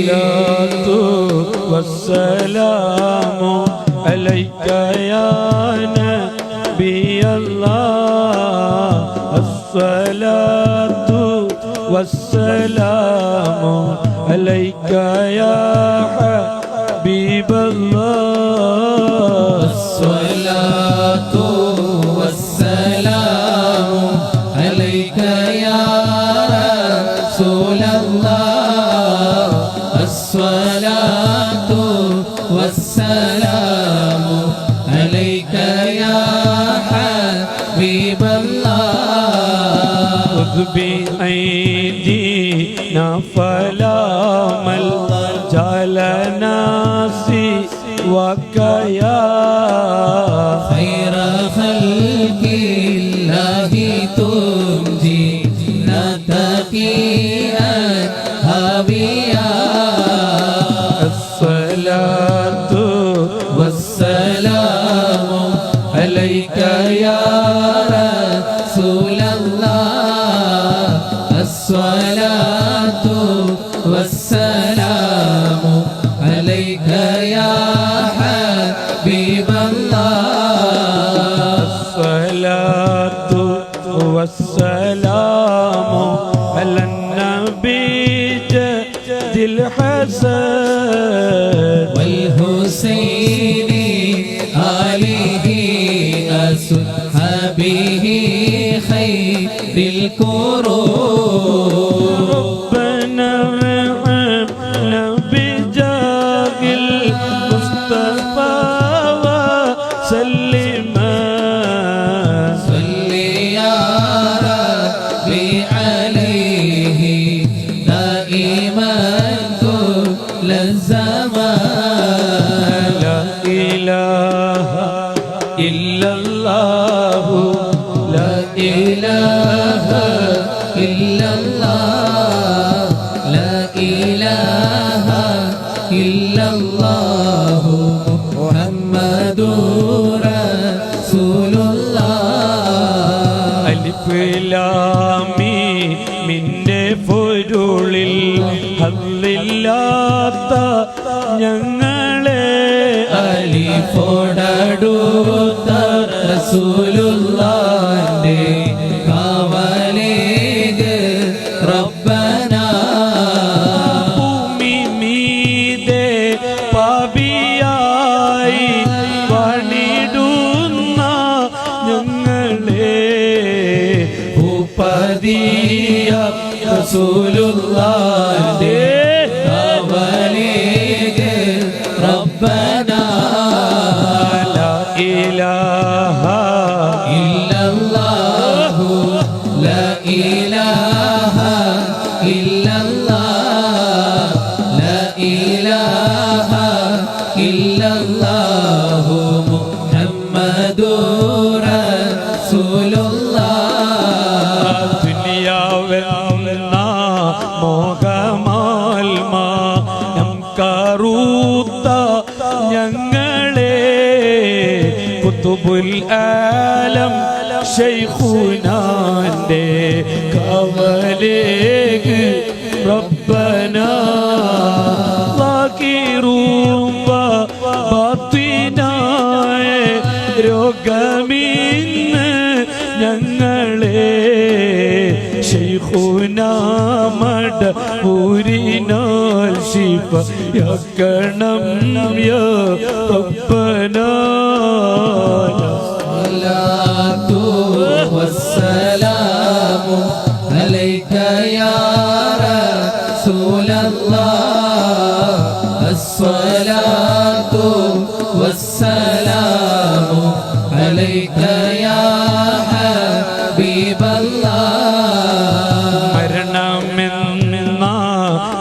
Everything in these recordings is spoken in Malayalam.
الصلاة والسلام عليك يا نبي الله الصلاة والسلام عليك يا حبيب الله عليك يا حبيب الله خذ بأيدينا فلا ملجأ لنا سواك يا خير خلق الله تنجي نتقيا هابيا الصلاة والسلام عليك يا حبيب الله. الصلاة والسلام على النبي جد الحسن. والحسين آله أصحابه خير الكروب ഇല്ലല്ലാഹു ലാ ഇലാഹ ഇല്ലല്ലാഹ് ലാ ഇലാഹ ഇല്ലല്ലാഹു മുഹമ്മദുർ റസൂലുള്ളാഹ് അലിഫ് ലാം മീം മിന്റെ പൊരുളിൽ ഹല്ലില്ലാത്ത ഞങ്ങളെ ഇല്ലല്ലാഹു മുഹമ്മദുർ റസൂലുള്ളാഹ് ദുനിയാവെന്ന മോഹമാൽമ നം കറൂത്ത ഞങ്ങളെ കുത്തുബുൽ ആലം ഷെയ്ഖുനാന്റെ കവലേക്ക് റബ്ബന രോഗമിന്ന് ഞങ്ങളെ ശൈഹുനാമട ഊരിനാൽ ശിവ യക്കണം യ റബ്ബനാ.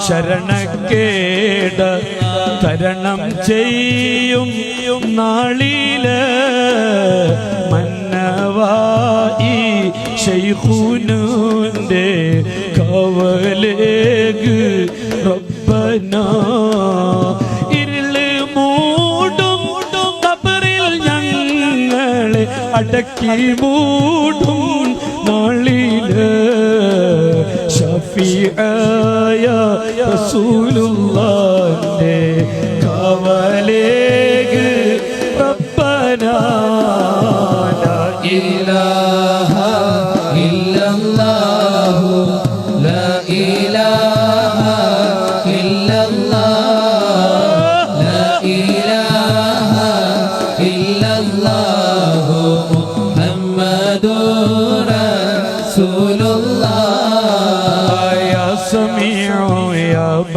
ശരണക്കേട് തരണം ചെയ്യും നാളിൽ മന്നവായി ഷെയ്ഖുനുന്റെ കവലേക്ക് റബ്ബന. അടക്കി മൂടും നാളിൽ ഷഫീആയ റസൂലുള്ളാന്റെ കാവലേക്ക്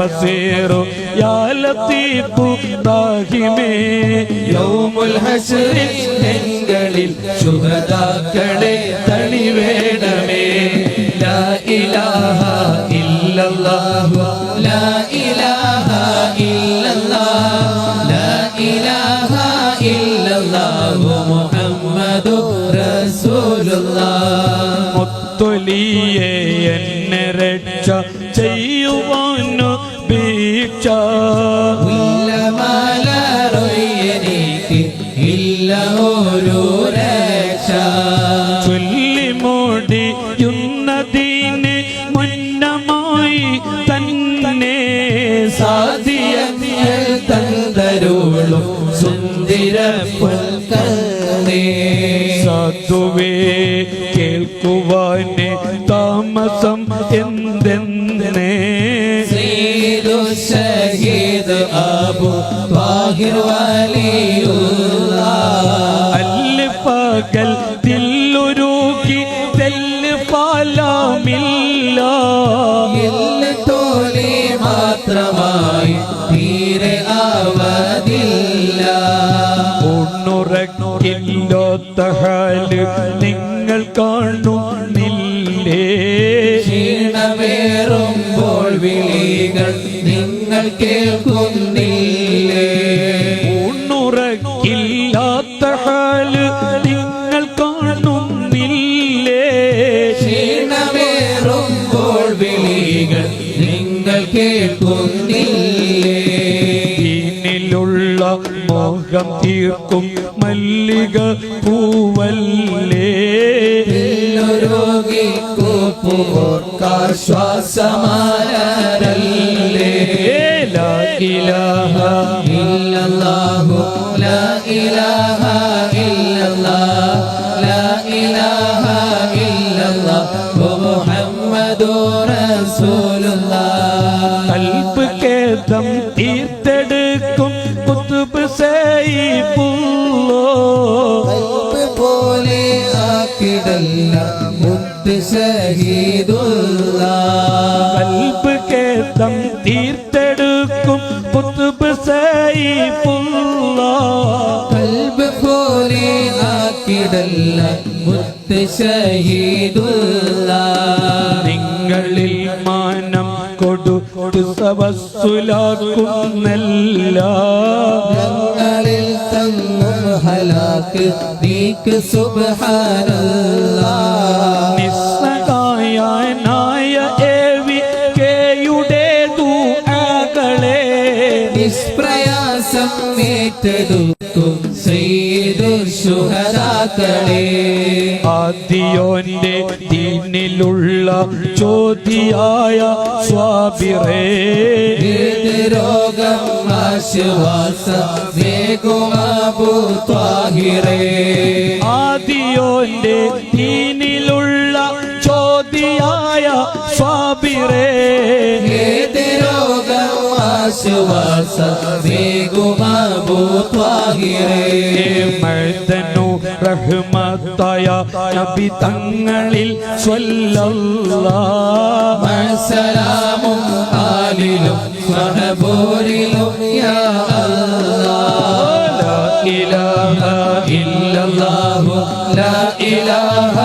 ബസീറു യാ ലത്തീഫു റാഹിമേ യൗമുൽ ഹശ്റിൽ തെങ്ങളിൽ ശുഹദാക്കളെ തളി വേണമേ ലാ ഇലാഹ ഇല്ലല്ലാഹു ലാ ഇലാഹ ഇല്ലല്ലാഹു ലാ ഇലാഹ ഇല്ലല്ലാഹു മുഹമ്മദു റസൂലുള്ളാഹ് മുത്തലിയേ എന്നെ രക്ഷ ചെയ്യ ഇല്ല ഒരു രക്ഷ ചൊല്ലിമോടിയുന്നതിന് മുന്നമായി തന്നെ സാധിയ സാധ്യങ്ങൾ തന്തരുളും സുന്ദര കേൾക്കുവാന് താമസം എന്തെന്നേ അല്ല് പകൽ ദില്ലുരുകി തെല്ല് പാലാമില്ല തോലി മാത്രമായി തീരെ ആവതില്ല ഉണ്ണുറക്കില്ലാത്ത ഹാൽ നിങ്ങൾ കാണുന്നില്ലേ? ക്ഷീണമേറുമ്പോൾ വിളികൾ നിങ്ങൾ കേൾക്കുന്നില്ലേ? കേൾക്കുന്നില്ലേ ദീനിലുള്ള മോഹം തീർക്കും മല്ലിക പൂവല്ലേ? രോഗിക്കുപ്പോർക്കാശ്വാസമാരല്ലേ ലാ ഇലാഹ കേദം തീർത്തെടുക്കും കുത്തുബ് കൽബ് പോലെ ആക്കിടല്ല മുത്ത് ഷഹീദുള്ള കൽബ് കേദം തീർത്തെടുക്കും കുത്തുബ് സൈഫുല്ലോ കൽബ് പോലെ ആക്കിടല്ല മുത്ത് ഷഹീദുള്ള നിങ്ങളിൽ കൊടുത്തു സവസ്സുലാക്കുന്നല്ല ഞങ്ങളിൽ തന്നും ഹലാക്ക് നീക്ക് സുബ്ഹാനല്ലാ. നിസ്സഹായനായ ഏവി കെയുടെ ദുആകളെ. നിഷ്പ്രയാസം ഏറ്റെടുക്കും സയ്യിദുൽ ശുഹദാക്കളെ തീനിലുള്ള ദീനിലുള്ള ചോദ്യായ സ്വാബിറേ രോഗം ആശ്വാസ വേഗുമാബു ത്വാഹിറേ ആദിയോന്റെ ദീനിലുള്ള ചോദ്യായ സ്വാബിറേ രോഗം ആശ്വാസ വേഗുമാബു ത്വാഹിറേ മഴതനു റഹ്മത്തായ നബി തങ്ങളിൽ സ്വല്ലല്ലാഹ് സലാമും ആലിലും സ്വഹബൂരിലും യാ അല്ലാഹ്. ഇലാഹ ഇല്ലല്ലാഹു. ലാ ഇലാഹ